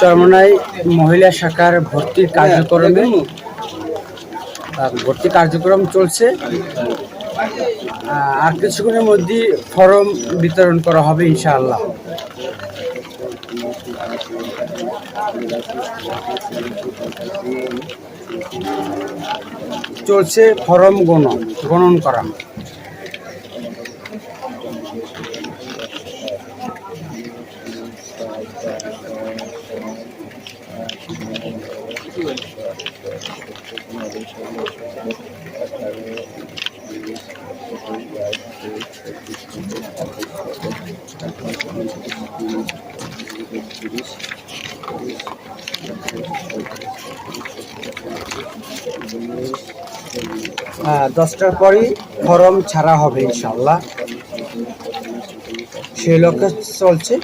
চরমনাই মহিলা শাখার ভর্তির কার্যক্রমে ভর্তি কার্যক্রম চলছে। আর কিছুক্ষণের মধ্যে ফর্ম বিতরণ করা হবে ইনশাআল্লাহ। চলছে ফর্ম গণন গণন করা। দশটার পরই ফরম ছাড়া হবে ইনশাল্লাহ। সেই লক্ষ্যে চলছে।